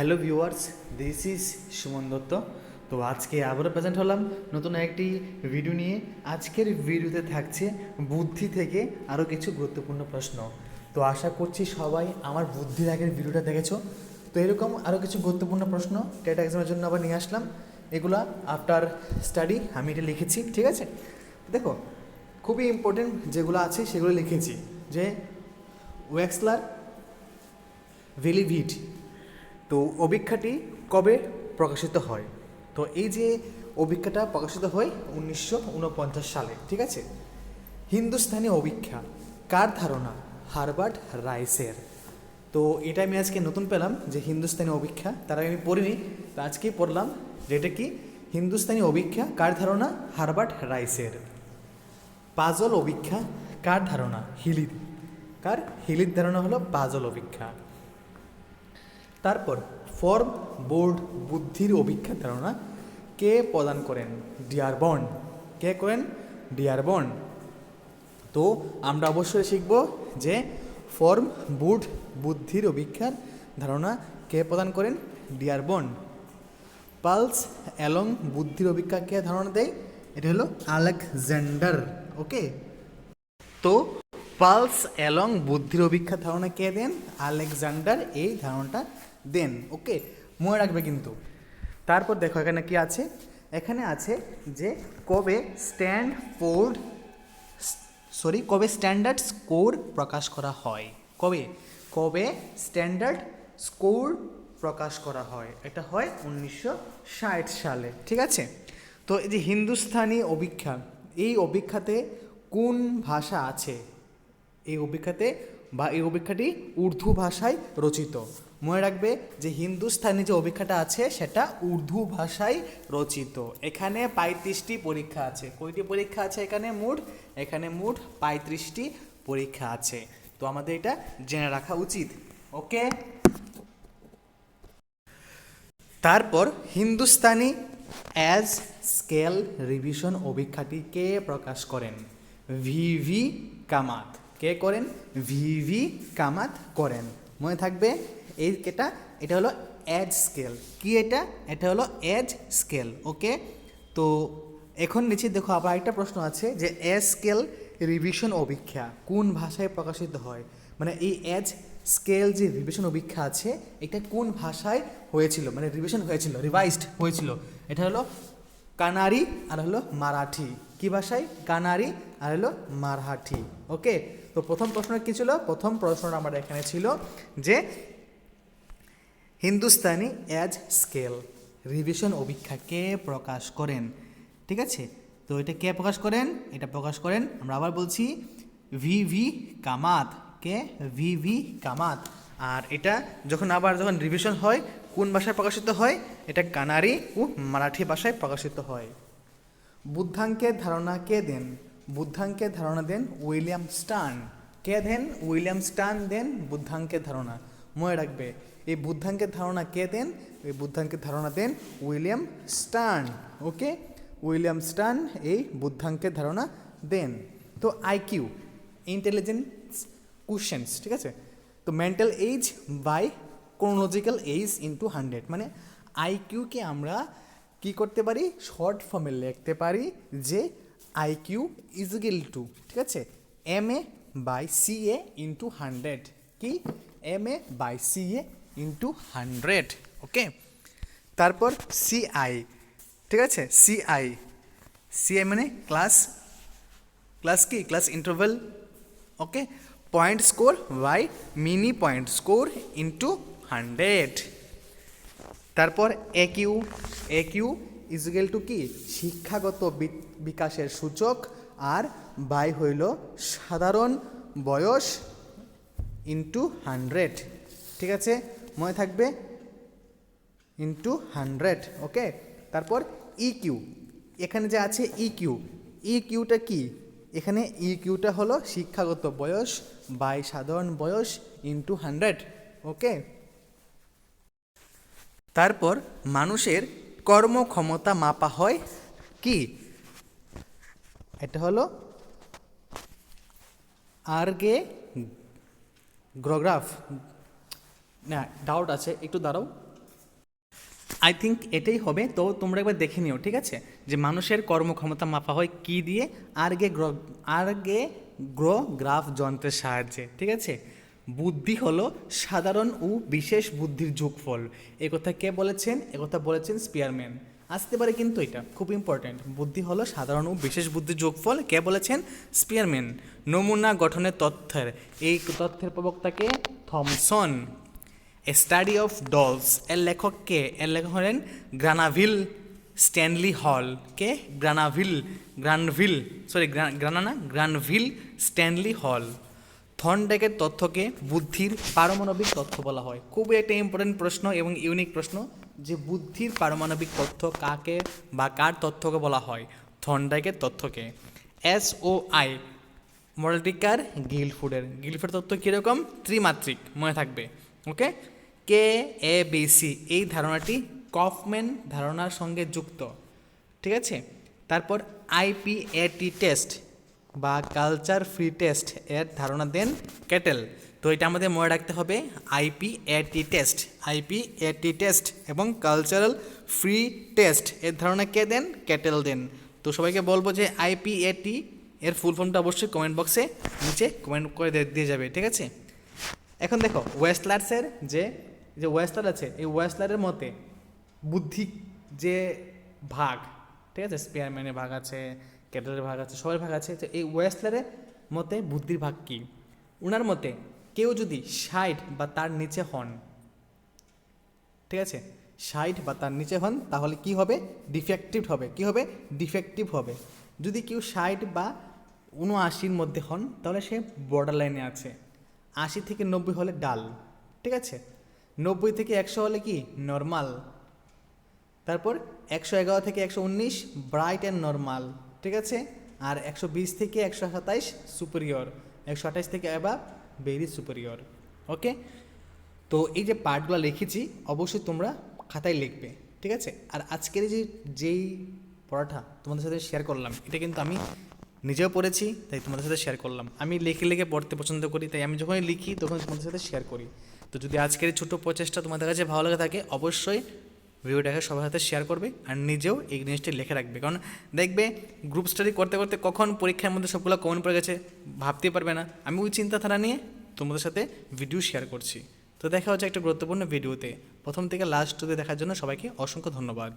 Hello viewers this is Suman Dutta. তো আজকে আবারও প্রেজেন্ট হলাম নতুন একটি ভিডিও নিয়ে। আজকের ভিডিওতে থাকছে বুদ্ধি থেকে আরও কিছু গুরুত্বপূর্ণ প্রশ্ন। তো আশা করছি সবাই আমার বুদ্ধির আগের ভিডিওটা দেখেছ। তো এরকম আরও কিছু গুরুত্বপূর্ণ প্রশ্ন টেট এক্সামের জন্য আবার নিয়ে আসলাম। এগুলা আফটার স্টাডি আমি এটা লিখেছি, ঠিক আছে? দেখো, খুবই ইম্পর্টেন্ট যেগুলো আছে সেগুলো লিখেছি। যে ওয়েক্সলার ভেলিভিট তো অভিক্ষাটি কবে প্রকাশিত হয়? তো এই যে অভিক্ষাটা প্রকাশিত হয় উনিশশো উনপঞ্চাশ সালে, ঠিক আছে? হিন্দুস্তানি অভিক্ষা, কার ধারণা? হারবার্ট রাইসের। তো এটা আমি আজকে নতুন পেলাম যে হিন্দুস্তানি অভিক্ষা, তার আমি পড়িনি, তো আজকেই পড়লাম যেটা কি? হিন্দুস্তানি অভিক্ষা, কার ধারণা? হারবার্ট রাইসের। পাজল অভিক্ষা, কার ধারণা? হিলির কার? হিলির ধারণা হলো পাজল অভিক্ষা। তারপর ফর্ম বোর্ড বুদ্ধির অভিক্ষা ধারণা কে প্রদান করেন? ডিয়ারবন কে করেন? ডিয়ারবন তো আমরা অবশ্যই শিখব যে ফর্ম বুড বুদ্ধির অভিক্ষার ধারণা কে প্রদান করেন? ডিয়ারবন পালস অ্যালং বুদ্ধির অভিক্ষা কে ধারণা দেয়? এটা হলো আলেকজান্ডার ওকে তো পালস অ্যালং বুদ্ধির অভিক্ষা ধারণা কে দেন? আলেকজান্ডার এই ধারণাটা দেন। ওকে, মনে রাখবে কিন্তু। তারপর দেখো এখানে কি আছে? এখানে আছে যে কবে স্ট্যান্ড ফোর্ড সরি, কবে স্ট্যান্ডার্ড স্কোর প্রকাশ করা হয়? কবে? কবে স্ট্যান্ডার্ড স্কোর প্রকাশ করা হয়? এটা হয় উনিশশো ষাট সালে, ঠিক আছে? তো এই যে হিন্দুস্থানি অভিক্ষা, এই অভিক্ষাতে কোন ভাষা আছে? এই অভিক্ষাতে বা এই অভিক্ষাটি উর্দু ভাষায় রচিত। মনে রাখবে যে হিন্দুস্থানি যে অভিক্ষাটা আছে, সেটা উর্দু ভাষায় রচিত। এখানে পঁয়ত্রিশটি পরীক্ষা আছে। কয়টি পরীক্ষা আছে এখানে মোট? এখানে মোট পঁয়ত্রিশটি পরীক্ষা আছে। তো আমাদের এটা জেনে রাখা উচিত। ওকে? তারপর হিন্দুস্তানি অ্যাজ স্কেল রিভিশন অভিক্ষাটি কে প্রকাশ করেন ভি ভি কামাত। কে করেন? ভিভি কামাত করেন। মনে থাকবে এই এটা এটা হলো এজ স্কেল কি এটা? এটা হলো এজ স্কেল ওকে তো এখন নিচে দেখো, আবার একটা প্রশ্ন আছে যে এজ স্কেল রিভিশন অভিক্ষা কোন ভাষায় প্রকাশিত হয়? মানে এই এজ স্কেল যে রিভিশন অভিক্ষা আছে, এটা কোন ভাষায় হয়েছিল? মানে রিভিশন হয়েছিল রিভাইজড হয়েছিল। এটা হলো কানারি, আর হলো মারাঠি। কি ভাষায়? কানারি, আর হলো মারাঠি ওকে তো প্রথম প্রশ্ন কি ছিল? প্রথম প্রশ্নটা আমার এখানে ছিল যে হিন্দুস্তানি অ্যাজ স্কেল রিভিশন অভিক্ষা কে প্রকাশ করেন? ঠিক আছে? তো এটা কে প্রকাশ করেন? এটা প্রকাশ করেন, আমরা আবার বলছি ভি ভি কামাত। কে? V V Kamat. আর এটা যখন আবার যখন রিভিশন হয়, কোন ভাষায় প্রকাশিত হয়? এটা কানারি ও মারাঠি ভাষায় প্রকাশিত হয়। বুদ্ধাঙ্কের ধারণা কে দেন? বুদ্ধাঙ্কের ধারণা দেন উইলিয়াম স্টান কে দেন? উইলিয়াম স্টান দেন বুদ্ধাঙ্কের ধারণা। মনে রাখবে, এই বুদ্ধাঙ্কের ধারণা কে দেন? এই বুদ্ধাঙ্কের ধারণা দেন উইলিয়াম স্টান ওকে? উইলিয়াম স্টান এই বুদ্ধাঙ্কের ধারণা দেন। তো আইকিউ ইন্টেলিজেন্স কোশ্চেন্স ঠিক আছে? তো mental age by chronological age into hundred মানে আইকিউকে আমরা কি করতে পারি? শর্ট ফর্মে লিখতে পারি যে আইকিউ ইজিক্যাল টু ঠিক আছে? M A by C A into hundred কি? M A by C A into hundred okay তারপর সিআই ঠিক আছে? সিআই সিআই মানে ক্লাস ক্লাস কি? Class interval okay point score by mini point score into hundred তারপর A Q A Q equal to কি? শিক্ষাগত B- বিকাশের সূচক আর বাই হইল সাধারণ বয়স ইন্টু হান্ড্রেড। ঠিক আছে? মনে থাকবে? Into hundred, okay? তারপর ই কিউ এখানে যে আছে ই কিউ ই কিউটা কি? এখানে ই কিউটা হলো শিক্ষাগত বয়স বাই সাধারণ বয়স ইন্টু হান্ড্রেড, ওকে? তারপর মানুষের কর্মক্ষমতা মাপা হয় কি? এটা হলো আর্গে গ্রোগ্রাফ। না ডাউট আছে, একটু দাঁড়াও। আই থিঙ্ক এটাই হবে, তো তোমরা একবার দেখে নিও, ঠিক আছে? যে মানুষের কর্মক্ষমতা মাপা হয় কি দিয়ে? আর্গে গ্র, আর্গে গ্রো গ্রাফ যন্ত্রের সাহায্যে, ঠিক আছে? বুদ্ধি হলো সাধারণ ও বিশেষ বুদ্ধির যোগফল। এ কথা কে বলেছেন? এ কথা বলেছেন স্পিয়ারম্যান আসতে পারে কিন্তু এটা খুব ইম্পর্ট্যান্ট বুদ্ধি হলো সাধারণ ও বিশেষ বুদ্ধির যোগফল কে বলেছেন? স্পিয়ারম্যান নমুনা গঠনের তথ্যের। এই তথ্যের প্রবক্তাকে Thomson. A study of dolls এর লেখক কে? এর লেখক হলেন গ্রানাভিল স্ট্যানলি হল কে? গ্রানাভিল গ্রানভিল সরি গ্রানানা গ্রানভিল স্ট্যানলি হল থর্নডেকের তথ্যকে বুদ্ধির পারমাণবিক তথ্য বলা হয়। খুবই একটা ইম্পর্টেন্ট প্রশ্ন এবং ইউনিক প্রশ্ন। যে বুদ্ধির পারমাণবিক তথ্য কাকে বা কার তথ্যকে বলা হয়? থর্নডেকের তথ্যকে। S O I মল্টিকার গিলফুডের। গিলফুডের তথ্য কীরকম? ত্রিমাত্রিক, মনে থাকবে। ওকে? কে, এ, বি, সি, এই ধারণাটি কফম্যান ধারণার সঙ্গে যুক্ত। ঠিক আছে? তারপর আইপিএটি টেস্ট বা কালচার ফ্রি টেস্ট এর ধারণা দেন ক্যাটেল। তো এটা আমাদের মনে রাখতে হবে আইপিএটি টেস্ট আইপিএটি টেস্ট এবং কালচারাল ফ্রি টেস্ট এর ধারণা কে দেন? ক্যাটেল দেন। তো সবাইকে বলব যে আইপিএটি এর ফুল ফর্মটা অবশ্যই কমেন্ট বক্সে নিচে কমেন্ট করে দিয়ে যাবে, ঠিক আছে? এখন দেখো ওয়েস্টলার্সের যে যে ওয়েস্টলার আছে, এই ওয়েস্টলারের মতে বুদ্ধি যে ভাগ, ঠিক আছে? স্পেয়ারম্যানের ভাগ আছে ক্যাটেলের ভাগ আছে, সবার ভাগ আছে। তো এই ওয়েস্টলারের মতে বুদ্ধির ভাগ কী? ওনার মতে কেউ যদি ষাট বা তার নিচে হন, ঠিক আছে? ষাট বা তার নিচে হন, তাহলে কি হবে? ডিফেক্টিভ হবে। কি হবে? ডিফেক্টিভ হবে। যদি কেউ ষাট বা উনআশির মধ্যে হন, তাহলে সে বর্ডার লাইনে আছে। আশি থেকে নব্বই হলে ডাল, ঠিক আছে? নব্বই থেকে একশো হলে কি? নর্মাল তারপর একশো এগারো থেকে একশো উনিশ ব্রাইট অ্যান্ড নর্মাল ঠিক আছে? আর একশো বিশ থেকে একশো সাতাইশ সুপিরিয়র একশো আঠাইশ থেকে এবার ভেরি সুপিরিয়র ওকে তো এই যে পার্টগুলো লিখেছি, অবশ্যই তোমরা খাতায় লিখবে, ঠিক আছে? আর আজকের যে, যেই পড়াটা তোমাদের সাথে শেয়ার করলাম, এটা কিন্তু আমি নিজেও পড়েছি, তাই তোমাদের সাথে শেয়ার করলাম। আমি লিখে লিখে পড়তে পছন্দ করি, তাই আমি যখনই লিখি তখন তোমাদের সাথে শেয়ার করি। তো যদি আজকের ছোটো প্রচেষ্টা তোমাদের কাছে ভালো লাগে থাকে, অবশ্যই ভিডিওটাকে সবার সাথে শেয়ার করবে আর নিজেও এই জিনিসটি লিখে রাখবে। কারণ দেখবে গ্রুপ স্টাডি করতে করতে কখন পরীক্ষার মধ্যে সবগুলো কমন পড়ে গেছে, ভাবতেই পারবে না। আমি ওই চিন্তাধারা নিয়ে তোমাদের সাথে ভিডিও শেয়ার করছি। তো দেখা হচ্ছে একটা গুরুত্বপূর্ণ ভিডিওতে প্রথম থেকে লাস্ট অবধি দেখার জন্য সবাইকে অসংখ্য ধন্যবাদ।